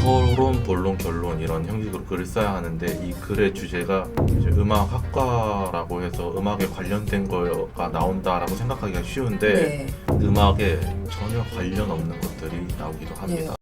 서론, 본론, 결론 이런 형식으로 글을 써야 하는데 이 글의 주제가 이제 음악 학과라고 해서 음악에 관련된 거가 나온다라고 생각하기가 쉬운데 네. 음악에 전혀 관련 없는 것들이 나오기도 합니다.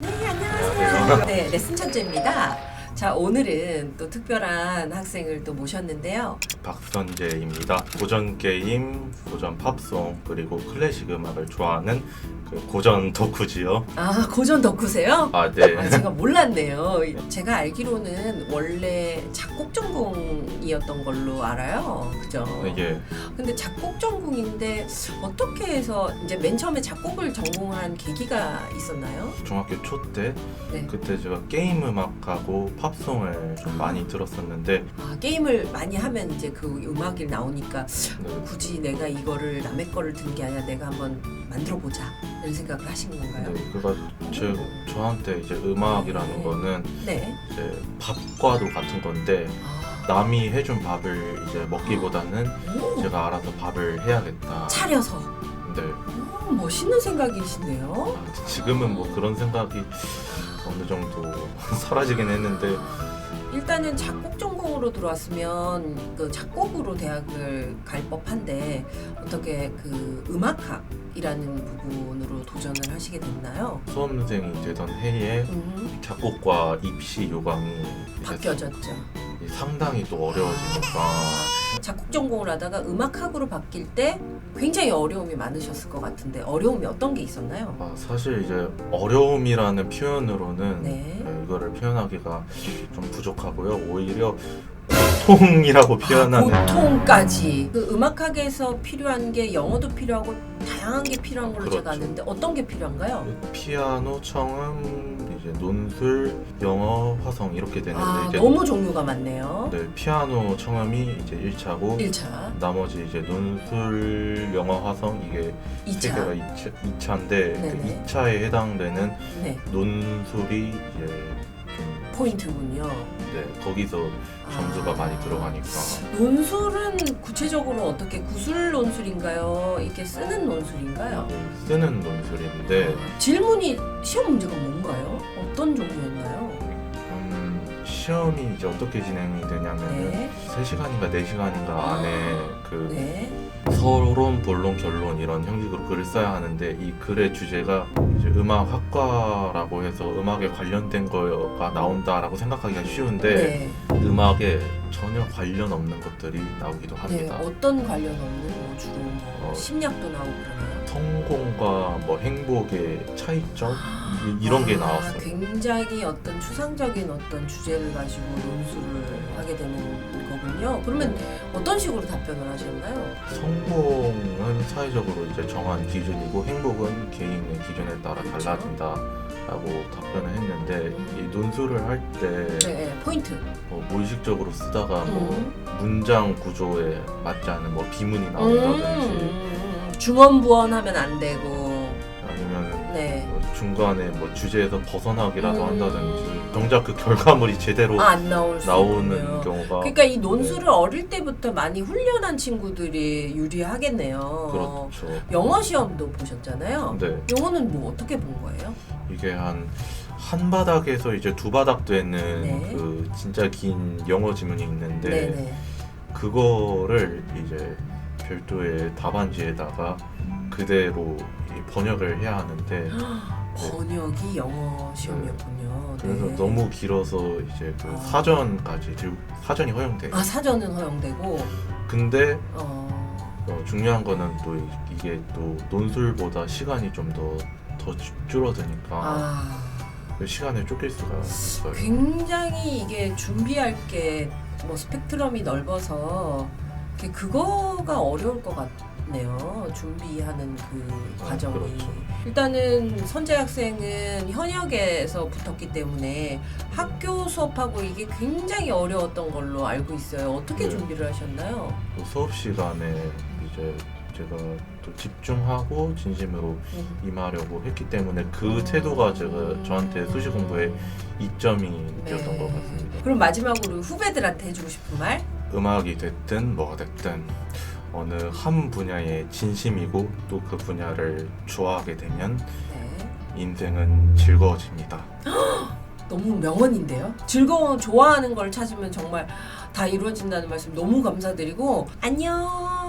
네, 안녕하세요. 네, 레슨 천재입니다. 자, 오늘은 또 특별한 학생을 또 모셨는데요. 박선재입니다. 고전 게임, 고전 팝송 그리고 클래식 음악을 좋아하는 그 고전 덕후지요. 아, 고전 덕후세요? 아 네. 아, 제가 몰랐네요. 제가 알기로는 원래 작곡 전공이었던 걸로 알아요. 그죠? 이게 근데 작곡 전공인데 어떻게 해서 이제 맨 처음에 작곡을 전공한 계기가 있었나요? 중학교 초 때 네. 그때 제가 게임 음악하고 팝송을 좀 많이 들었었는데 아, 게임을 많이 하면 이제 그 음악이 나오니까 네, 굳이 내가 이거를 남의 거를 든 게 아니라 내가 한번 만들어 보자 이런 생각을 하신 건가요? 네, 그가 제 저한테 이제 음악이라는 네. 거는 네. 이제 밥과도 같은 건데 아, 남이 해준 밥을 이제 먹기보다는 오, 제가 알아서 밥을 해야겠다. 차려서 네. 오, 멋있는 생각이시네요. 아, 지금은 뭐 그런 생각이 어느 정도 사라지긴 했는데 일단은 작곡 전공으로 들어왔으면 그 작곡으로 대학을 갈 법한데 어떻게 그 음악학이라는 부분으로 도전을 하시게 됐나요? 수험생이 되던 해에 음, 작곡과 입시 요강이 이제 바뀌어졌죠. 상당히 또 어려워지니까 작곡 전공을 하다가 음악학으로 바뀔 때 굉장히 어려움이 많으셨을 것 같은데 어려움이 어떤 게 있었나요? 아, 사실 이제 어려움이라는 표현으로는 네. 네, 이거를 표현하기가 좀 부족하고요. 오히려 고통이라고 표현하는 아, 보통까지 그 음악학에서 필요한 게 영어도 필요하고 다양한 게 필요한 걸로 제가 그렇죠. 아는데 어떤 게 필요한가요? 피아노, 청음, 이제 논술, 영어, 화성 이렇게 되는데 아 이제 너무 종류가 많네요. 네, 피아노, 청음이 이제 1차고 1차, 나머지 이제 논술, 영어, 화성 이게 세 개가 2차, 2차, 2차인데 네네. 그 2차에 해당되는 네 논술이 이제 좀 포인트군요. 네, 거기서 점수가 아. 많이 들어가니까 논술은 구체적으로 어떻게 구술 논술인가요? 이게 쓰는 논술인가요? 쓰는 논술인데 아, 질문이 시험 문제가 뭔가요? 어떤 종류였나요? 음, 시험이 이제 어떻게 진행이 되냐면 네, 3시간인가 4시간인가 안에 그 네, 서론, 본론, 결론 이런 형식으로 글을 써야 하는데 이 글의 주제가 이제 음악 학과라고 해서 음악에 관련된 거가 나온다라고 생각하기가 쉬운데 네. 음악에 전혀 관련 없는 것들이 나오기도 네, 합니다. 어떤 관련 없는 뭐 주로 뭐 어. 심리학도 나오고 그러나요? 성공과 뭐 행복의 차이점 이- 이런 게 아, 나왔어요. 굉장히 어떤 추상적인 어떤 주제를 가지고 논술을 하게 되는 거군요. 그러면 어떤 식으로 답변을 하셨나요? 성공은 사회적으로 이제 정한 기준이고 행복은 개인의 기준에 따라 그렇죠. 달라진다라고 답변을 했는데 이 논술을 할 때 네, 네, 포인트. 뭐 무의식적으로 쓰다가 뭐 음. 문장 구조에 맞지 않은 뭐 비문이 음, 나온다든지 음, 음. 중원부원하면 안 되고, 아니면 네. 뭐 중간에 뭐 주제에서 벗어나기라도 음. 한다든지 정작 그 결과물이 제대로 아, 안 나올 수 나오는 있군요. 경우가 그러니까 이 논술을 어릴 때부터 많이 훈련한 친구들이 유리하겠네요. 그렇죠. 영어 시험도 보셨잖아요. 네. 영어는 뭐 어떻게 본 거예요? 이게 한 한 바닥에서 이제 두 바닥 되는 네. 그 진짜 긴 영어 지문이 있는데 네네. 그거를 이제 별도의 답안지에다가 그대로 이 번역을 해야 하는데 번역이 영어 시험이었군요. 그래서 네. 너무 길어서 이제 그 아. 사전까지 사전이 허용돼. 아 사전은 허용되고 근데 어, 어, 중요한 거는 또 이- 이게 또 논술보다 시간이 좀 더 더 줄어드니까 아 그 시간을 쫓길 수가 있어요. 굉장히 이게 준비할 게 뭐 스펙트럼이 넓어서 그거가 어려울 것 같네요. 준비하는 그 아, 과정이. 그렇죠. 일단은 선재 학생은 현역에서 붙었기 때문에 학교 수업하고 이게 굉장히 어려웠던 걸로 알고 있어요. 어떻게 네. 준비를 하셨나요? 또 수업 시간에 이제 제가 또 집중하고 진심으로 음. 임하려고 했기 때문에 그 태도가 제가 저한테 수시 공부에 이점이 되었던 네. 것 같습니다. 그럼 마지막으로 후배들한테 해주고 싶은 말? 음악이 됐든 뭐가 됐든 어느 한 분야에 진심이고 또 그 분야를 좋아하게 되면 네. 인생은 즐거워집니다. 너무 명언인데요. 즐거운 좋아하는 걸 찾으면 정말 다 이루어진다는 말씀 너무 감사드리고 안녕.